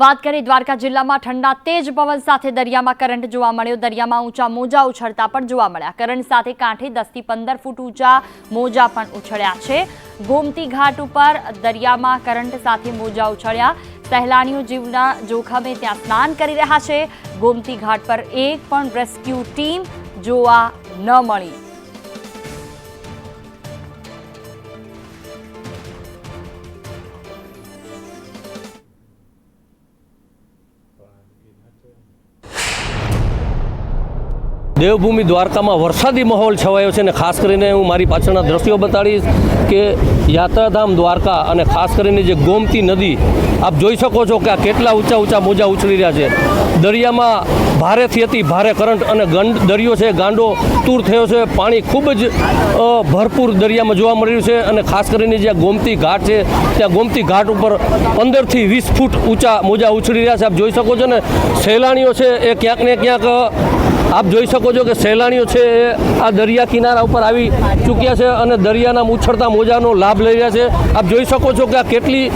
વાત કરીએ દ્વારકા જિલ્લામાં ઠંડા તેજ પવન સાથે દરિયામાં કરંટ જોવા મળ્યો. દરિયામાં ઊંચા મોજા ઉછળતા પણ જોવા મળ્યા. કરંટ સાથે કાંઠે દસથી પંદર ફૂટ ઊંચા મોજા પણ ઉછળ્યા છે. ગોમતી ઘાટ ઉપર દરિયામાં કરંટ સાથે મોજા ઉછળ્યા. સહેલાણીઓ જીવના જોખમે ત્યાં સ્નાન કરી રહ્યા છે. ગોમતી ઘાટ પર એક પણ રેસ્ક્યુ ટીમ જોવા ન મળી. દેવભૂમિ દ્વારકામાં વરસાદી માહોલ છવાયો છે અને ખાસ કરીને હું મારી પાછળના દ્રશ્યો બતાડીશ કે યાત્રાધામ દ્વારકા અને ખાસ કરીને જે ગોમતી નદી, આપ જોઈ શકો છો કે આ કેટલા ઊંચા ઊંચા મોજા ઉછળી રહ્યા છે. દરિયામાં ભારેથી હતી ભારે કરંટ અને ગંડ દરિયો છે, ગાંડો તૂર થયો છે. પાણી ખૂબ જ ભરપૂર દરિયામાં જોવા મળી રહ્યું છે અને ખાસ કરીને જ્યાં ગોમતી ઘાટ છે, ત્યાં ગોમતી ઘાટ ઉપર પંદરથી વીસ ફૂટ ઊંચા મોજા ઉછળી રહ્યા છે. આપ જોઈ શકો છો ને, સહેલાણીઓ છે એ ક્યાંક ને ક્યાંક આપ જોઈ શકો છો કે સહેલાણીઓ છે એ આ દરિયા કિનારા ઉપર આવી ચૂક્યા છે અને દરિયાના ઉછળતા મોજાનો લાભ લઈ રહ્યા છે. આપ જોઈ શકો છો કે આ કેટલી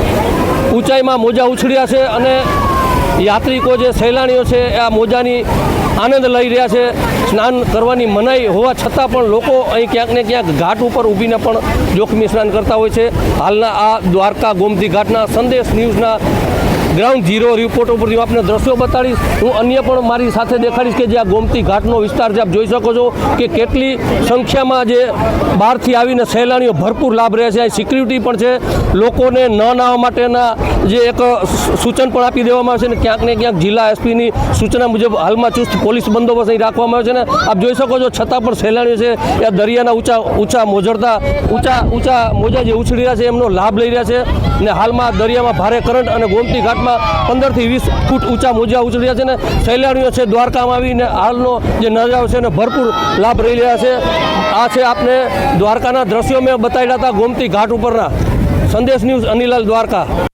ઊંચાઈમાં મોજા ઉછળ્યા છે અને યાત્રિકો જે સહેલાણીઓ છે, એ આ મોજાની આનંદ લઈ રહ્યા છે. સ્નાન કરવાની મનાઈ હોવા છતાં પણ લોકો અહીં ક્યાંક ને ક્યાંક ઘાટ ઉપર ઊભીને પણ જોખમી સ્નાન કરતા હોય છે. હાલના આ દ્વારકા ગોમતી ઘાટના સંદેશ ન્યૂઝના ગ્રાઉન્ડ ઝીરો રિપોર્ટ ઉપરથી હું આપને દ્રશ્યો બતાડીશ. હું અન્ય પણ મારી સાથે દેખાડીશ કે જે આ ગોમતી ઘાટનો વિસ્તાર છે, આપ જોઈ શકો છો કે કેટલી સંખ્યામાં જે બહારથી આવીને સહેલાણીઓ ભરપૂર લાભ રહે છે. સિક્યુરિટી પણ છે. લોકોને ન નાહવા માટેના જે એક સૂચન પણ આપી દેવામાં આવે છે ને ક્યાંક ને ક્યાંક જિલ્લા એસપીની સૂચના મુજબ હાલમાં ચુસ્ત પોલીસ બંદોબસ્ત અહીં રાખવામાં આવે છે ને આપ જોઈ શકો છો છતાં પણ સહેલાણીઓ છે એ દરિયાના ઊંચા ઊંચા મોજરતા, ઊંચા ઊંચા મોજા જે ઉછળી રહ્યા છે એમનો લાભ લઈ રહ્યા છે ને હાલમાં દરિયામાં ભારે કરંટ અને ગોમતી ઘાટમાં પંદરથી વીસ ફૂટ ઊંચા મોજા ઉછળ્યા છે ને સહેલાણીઓ છે દ્વારકામાં આવીને હાલનો જે નજારો છે એનો ભરપૂર લાભ રહી રહ્યા છે. આ છે આપને દ્વારકાના દ્રશ્યો મેં બતાવ્યા હતા ગોમતી ઘાટ ઉપરના. સંદેશ ન્યૂઝ અનિલાલ દ્વારકા.